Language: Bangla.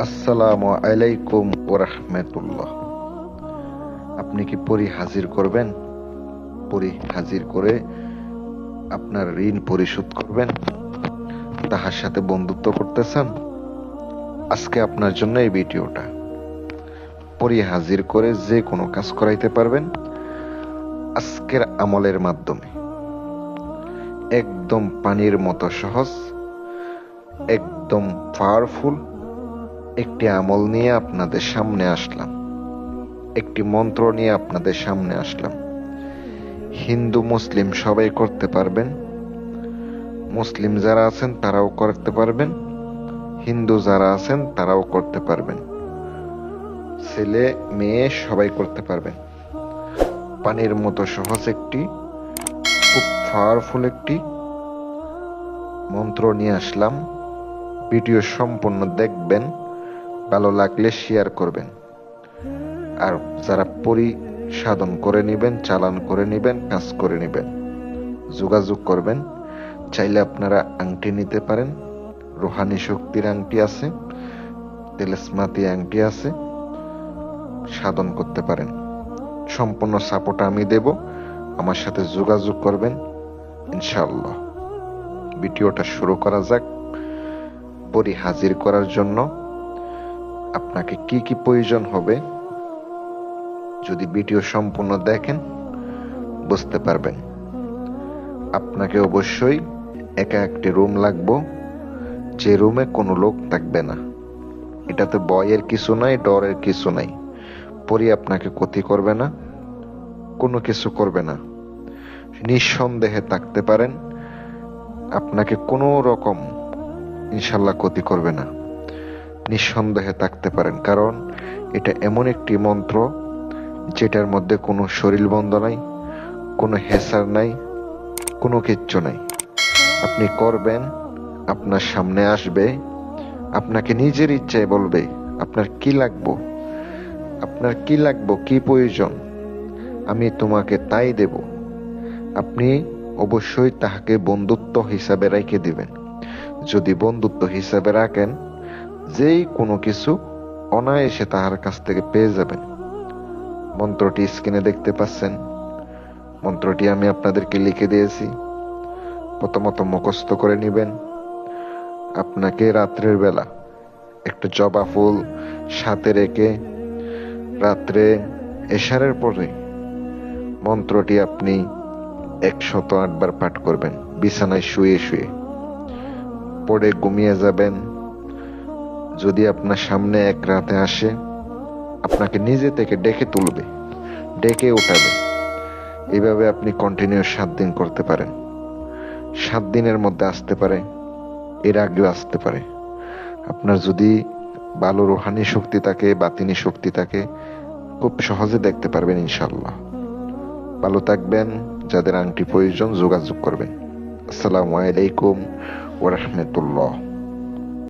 আসসালামু আলাইকুম ওরহমতুল্লাহ আপনি কি পরি হাজির করবেন? পরি হাজির করে আপনার ঋণ পরিশোধ করবেন? তাহার সাথে বন্ধুত্ব করতে চান আজকে আপনার জন্য এই ভিডিওটা। পরি হাজির করে যে কোনো কাজ করাইতে পারবেন আজকের আমলের মাধ্যমে। একদম পানির মতো সহজ, একদম পাওয়ারফুল একটি আমল নিয়ে আপনাদের সামনে আসলাম। একটি মন্ত্র নিয়ে আপনাদের সামনে আসলাম। হিন্দু, মুসলিম সবাই করতে পারবেন। মুসলিম যারা আছেন তারাও করতে পারবেন। হিন্দু যারা আছেন তারাও করতে পারবেন। ছেলে, মেয়ে সবাই করতে পারবেন। পানির মতো সহজ একটি, খুব পাওয়ারফুল একটি মন্ত্র নিয়ে আসলাম। ভিডিও সম্পূর্ণ দেখবেন। ভালো লাগলে শেয়ার করবেন। আর যারা পরি সাধন করে নেবেন, চালান করে নেবেন, কাজ করে নেবেন, যোগাযোগ করবেন, চাইলে আপনারা আংটি নিতে পারেন। রোহানি শক্তির আংটি আছে, তেলেসমাতি আংটি আছে, সাধন করতে পারেন। সম্পূর্ণ সাপোর্ট আমি দেব, আমার সাথে যোগাযোগ করবেন, ইনশাআল্লাহ। ভিডিওটা শুরু করা যাক পরি হাজির করার জন্য। আপনাকে কি কি প্রয়োজন হবে, যদি ভিডিও সম্পূর্ণ দেখেন, বুঝতে পারবেন। আপনাকে অবশ্যই একা একটি রুম লাগবো, যে রুমে কোনো লোক থাকবে না। এটাতে বয়ের কিছু নাই, ডরের কিছু নাই। পরি আপনাকে ক্ষতি করবে না, কোনো কিছু করবে না। নিঃসন্দেহে থাকতে পারেন, আপনাকে কোনো রকম, ইনশাল্লাহ ক্ষতি করবে না। নিঃসন্দেহে থাকতে পারেন। কারণ এটা এমন একটি মন্ত্র যেটার মধ্যে কোনো শরীর বন্ধ নাই, কোনো হেসার নাই, কোনো কিচ্ছু নাই। আপনি করবেন, আপনার সামনে আসবে, আপনাকে নিজের ইচ্ছায় বলবে, আপনার কি লাগবো? আপনার কি লাগবো? কি প্রয়োজন? আমি তোমাকে তাই দেব। আপনি অবশ্যই তাহাকে বন্ধুত্ব হিসাবে রেখে দিবেন। যদি বন্ধুত্ব হিসাবে রাখেন যেই কোনো কিছু অনায়াসে তাহার কাছ থেকে পেয়ে যাবেন। মন্ত্রটি স্ক্রিনে দেখতে পাচ্ছেন। মন্ত্রটি আমি আপনাদেরকে লিখে দিয়েছি। প্রথমত মুখস্থ করে নেবেন। আপনাকে রাত্রের বেলা একটা জবা ফুল সাথে রেখে রাত্রে এশারের পরে মন্ত্রটি আপনি একশত আটবার পাঠ করবেন। বিছানায় শুয়ে শুয়ে। পড়ে ঘুমিয়ে যাবেন। যদি আপনার সামনে এক রাতে আসে, আপনাকে নিজে থেকে ডেকে তুলবে, ডেকে উঠাবে। এইভাবে আপনি কন্টিনিউ সাত দিন করতে পারেন। সাত দিনের মধ্যে আসতে পারে, এর আগেও আসতে পারে। আপনার যদি ভালো রোহানি শক্তি থাকে, বাতিনি শক্তি থাকে, খুব সহজে দেখতে পারবেন ইনশাল্লাহ ভালো থাকবেন, যাদের আংটি প্রয়োজন যোগাযোগ করবেন। আসসালামু আলাইকুম ওরহমতুল্লাহ